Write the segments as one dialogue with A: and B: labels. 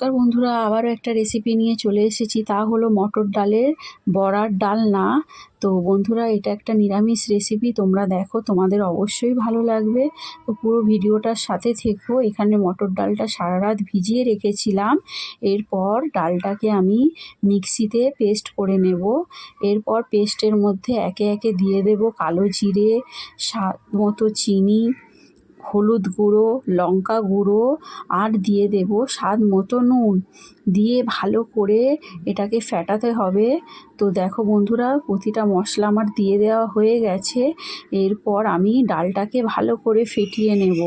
A: নমস্কার বন্ধুরা, আবারও একটা রেসিপি নিয়ে চলে এসেছি। তা হলো মটর ডালের বড়ার ডাল না তো বন্ধুরা, এটা একটা নিরামিষ রেসিপি তোমরা দেখো, তোমাদের অবশ্যই ভালো লাগবে। তো পুরো ভিডিওটার সাথে থেকো, এখানে মটর ডালটা সারা রাত ভিজিয়ে রেখেছিলাম। এরপর ডালটাকে আমি মিক্সিতে পেস্ট করে নেব। এরপর পেস্টের মধ্যে একে একে দিয়ে দেব কালো জিরে, স্বাদ মতো চিনি হলুদ গুঁড়ো, লঙ্কা গুঁড়ো, আর দিয়ে দেব স্বাদ মতো নুন। দিয়ে ভালো করে এটাকে ফেটাতে হবে। তো দেখো বন্ধুরা, প্রতিটা মশলা আমার দিয়ে দেওয়া হয়ে গেছে। এরপর আমি ডালটাকে ভালো করে ফেটিয়ে নেব।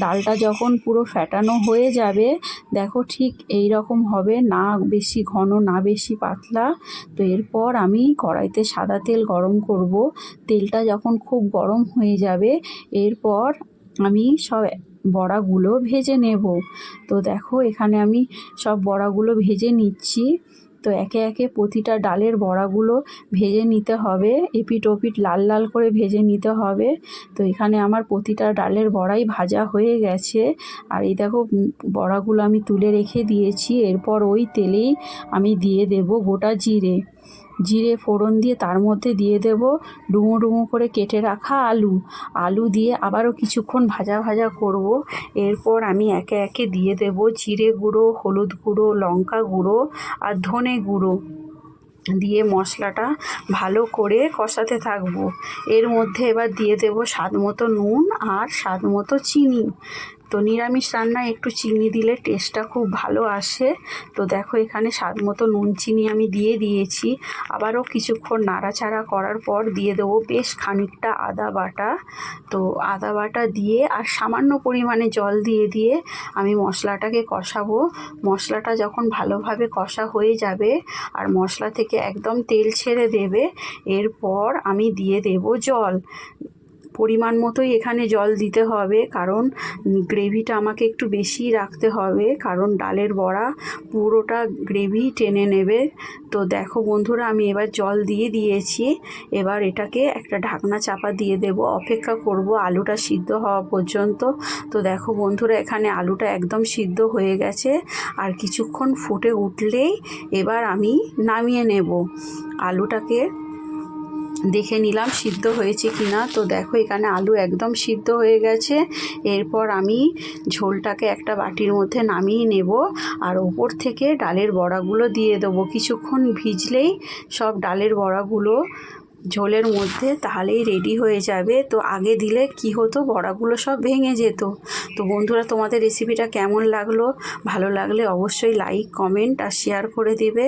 A: ডালটা যখন পুরো ফেটানো হয়ে যাবে, দেখো ঠিক এই রকম হবে, না বেশি ঘন, না বেশি পাতলা। তো এরপর আমি কড়াইতে সাদা তেল গরম করব। তেলটা যখন খুব গরম হয়ে যাবে, এরপর আমি সব বড়াগুলো ভেজে নেব। তো দেখো, এখানে আমি সব বড়াগুলো ভেজে নিচ্ছি। তো একে একে প্রতিটা ডালের বড়াগুলো ভেজে নিতে হবে। এপিট ওপিট লাল লাল করে ভেজে নিতে হবে। তো এখানে আমার প্রতিটা ডালের বড়াই ভাজা হয়ে গেছে। আর এই দেখো বড়াগুলো আমি তুলে রেখে দিয়েছি। এরপর ওই তেলেই আমি দিয়ে দেব গোটা জিরে। জিরে ফোড়ন দিয়ে তার মধ্যে দিয়ে দেব, ডুমো ডুমো করে কেটে রাখা আলু। আলু দিয়ে আবারও কিছুক্ষণ ভাজা ভাজা করব। এরপর আমি একে একে দিয়ে দেব জিরে গুঁড়ো, হলুদ গুঁড়ো, লঙ্কা গুঁড়ো আর ধনে গুঁড়ো। দিয়ে মশলাটা ভালো করে কষাতে থাকব। এর মধ্যে এবার দিয়ে দেব স্বাদ মতো নুন আর স্বাদ মতো চিনি। তো নিরামিষ রান্নায় একটু চিনি দিলে টেস্টটা খুব ভালো আসে। তো দেখো এখানে স্বাদ মতো নুন, চিনি আমি দিয়ে দিয়েছি। আবারও কিছুক্ষণ নাড়াচাড়া করার পর দিয়ে দেবো বেশ খানিকটা আদা বাটা। তো আদা বাটা দিয়ে আর সামান্য পরিমাণে জল দিয়ে দিয়ে আমি মশলাটাকে কষাবো। মশলাটা যখন ভালোভাবে কষা হয়ে যাবে আর মশলা থেকে একদম তেল ছেড়ে দেবে, এরপর আমি দিয়ে দেব জল। পরিমাণ মতোই এখানে জল দিতে হবে, কারণ গ্রেভিটা আমাকে একটু বেশি রাখতে হবে, কারণ ডালের বড়া পুরোটা গ্রেভি টেনে নেবে। তো দেখো বন্ধুরা, আমি এবার জল দিয়ে দিয়েছি, এবার এটাকে একটা ঢাকনা চাপা দিয়ে দেব। অপেক্ষা করব আলুটা সিদ্ধ হওয়া পর্যন্ত। তো দেখো বন্ধুরা, এখানে আলুটা একদম সিদ্ধ হয়ে গেছে, আর কিছুক্ষণ ফুটে উঠলেই এবার আমি নামিয়ে নেব আলুটাকে। দেখে নিলাম সিদ্ধ হয়েছে কি না তো দেখো, এখানে আলু একদম সিদ্ধ হয়ে গেছে। এরপর আমি ঝোলটাকে একটা বাটির মধ্যে নামিয়ে নেব আর ওপর থেকে ডালের বড়াগুলো দিয়ে দেবো। কিছুক্ষণ ভিজলেই সব ডালের বড়াগুলো ঝোলের মধ্যে তাহলেই রেডি হয়ে যাবে। তো আগে দিলে কি হতো? বড়াগুলো সব ভেঙে যেত। তো বন্ধুরা, তোমাদের রেসিপিটা কেমন লাগল? ভালো লাগলে অবশ্যই লাইক কমেন্ট আর শেয়ার করে দেবে।